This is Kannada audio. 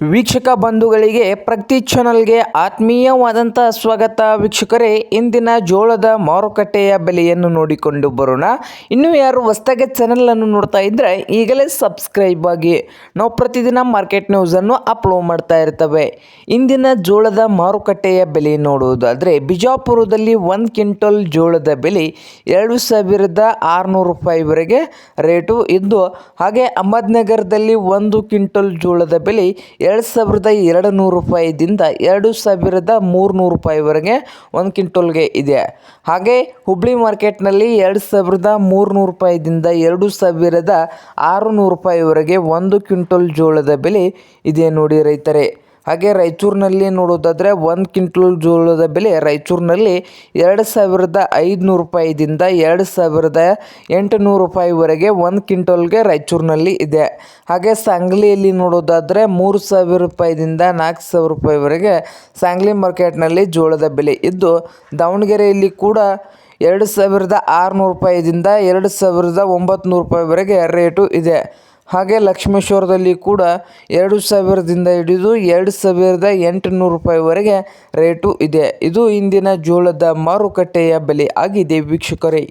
ವೀಕ್ಷಕ ಬಂಧುಗಳಿಗೆ ಪ್ರತಿ ಚಾನಲ್ಗೆ ಆತ್ಮೀಯವಾದಂಥ ಸ್ವಾಗತ. ವೀಕ್ಷಕರೇ, ಇಂದಿನ ಜೋಳದ ಮಾರುಕಟ್ಟೆಯ ಬೆಲೆಯನ್ನು ನೋಡಿಕೊಂಡು ಬರೋಣ. ಇನ್ನೂ ಯಾರು ಹೊಸ್ದಾಗಿ ಚಾನಲನ್ನು ನೋಡ್ತಾ ಇದ್ದರೆ ಈಗಲೇ ಸಬ್ಸ್ಕ್ರೈಬ್ ಆಗಿ. ನಾವು ಪ್ರತಿದಿನ ಮಾರ್ಕೆಟ್ ನ್ಯೂಸನ್ನು ಅಪ್ಲೋಡ್ ಮಾಡ್ತಾ ಇರ್ತವೆ. ಇಂದಿನ ಜೋಳದ ಮಾರುಕಟ್ಟೆಯ ಬೆಲೆ ನೋಡುವುದಾದರೆ, ಬಿಜಾಪುರದಲ್ಲಿ ಒಂದು ಕ್ವಿಂಟಲ್ ಜೋಳದ ಬೆಲೆ ಎರಡು ಸಾವಿರದ ಆರುನೂರು ರೂಪಾಯಿವರೆಗೆ ರೇಟು ಇದ್ದು, ಹಾಗೆ ಅಹಮದ್ನಗರದಲ್ಲಿ ಒಂದು ಕ್ವಿಂಟಲ್ ಜೋಳದ ಬೆಲೆ ಎರಡು ಸಾವಿರದ ಎರಡು ನೂರು ರೂಪಾಯಿದಿಂದ ಎರಡು ಸಾವಿರದ ಮೂರುನೂರು ರೂಪಾಯಿವರೆಗೆ ಒಂದು ಕ್ವಿಂಟಲ್ಗೆ ಇದೆ. ಹಾಗೆ ಹುಬ್ಳಿ ಮಾರ್ಕೆಟ್ನಲ್ಲಿ ಎರಡು ಸಾವಿರದ ಮೂರುನೂರು ರೂಪಾಯಿದಿಂದ ಎರಡು ಸಾವಿರದ ಆರುನೂರು ರೂಪಾಯಿವರೆಗೆ ಒಂದು ಕ್ವಿಂಟಲ್ ಜೋಳದ ಬೆಲೆ ಇದೆ ನೋಡಿ ರೈತರೇ. ಹಾಗೆ ರಾಯಚೂರಿನಲ್ಲಿ ನೋಡೋದಾದರೆ ಒಂದು ಕ್ವಿಂಟಲ್ ಜೋಳದ ಬೆಲೆ ರಾಯಚೂರಿನಲ್ಲಿ ಎರಡು ಸಾವಿರದ ಐದುನೂರು ರೂಪಾಯಿದಿಂದ ಎರಡು ಸಾವಿರದ ಎಂಟುನೂರು ರೂಪಾಯಿವರೆಗೆ ಒಂದು ಕ್ವಿಂಟಲ್ಗೆ ರಾಯಚೂರಿನಲ್ಲಿ ಇದೆ. ಹಾಗೆ ಸಾಂಗ್ಲಿಯಲ್ಲಿ ನೋಡೋದಾದರೆ ಮೂರು ಸಾವಿರ ರೂಪಾಯಿದಿಂದ ನಾಲ್ಕು ಸಾವಿರ ರೂಪಾಯಿವರೆಗೆ ಸಾಂಗ್ಲಿ ಮಾರ್ಕೆಟ್ನಲ್ಲಿ ಜೋಳದ ಬೆಲೆ ಇದ್ದು, ದಾವಣಗೆರೆಯಲ್ಲಿ ಕೂಡ ಎರಡು ಸಾವಿರದ ಆರುನೂರು ರೂಪಾಯಿದಿಂದ ಎರಡು ಸಾವಿರದ ಒಂಬತ್ತು ನೂರು ರೂಪಾಯಿವರೆಗೆ ರೇಟು ಇದೆ. ಹಾಗೆ ಲಕ್ಷ್ಮೇಶ್ವರದಲ್ಲಿ ಕೂಡ ಎರಡು ಸಾವಿರದಿಂದ ಹಿಡಿದು ಎರಡು ಸಾವಿರದ ಎಂಟುನೂರು ರೂಪಾಯಿವರೆಗೆ ರೇಟು ಇದೆ. ಇದು ಇಂದಿನ ಜೋಳದ ಮಾರುಕಟ್ಟೆಯ ಬೆಲೆ ಆಗಿದೆ ವೀಕ್ಷಕರೇ.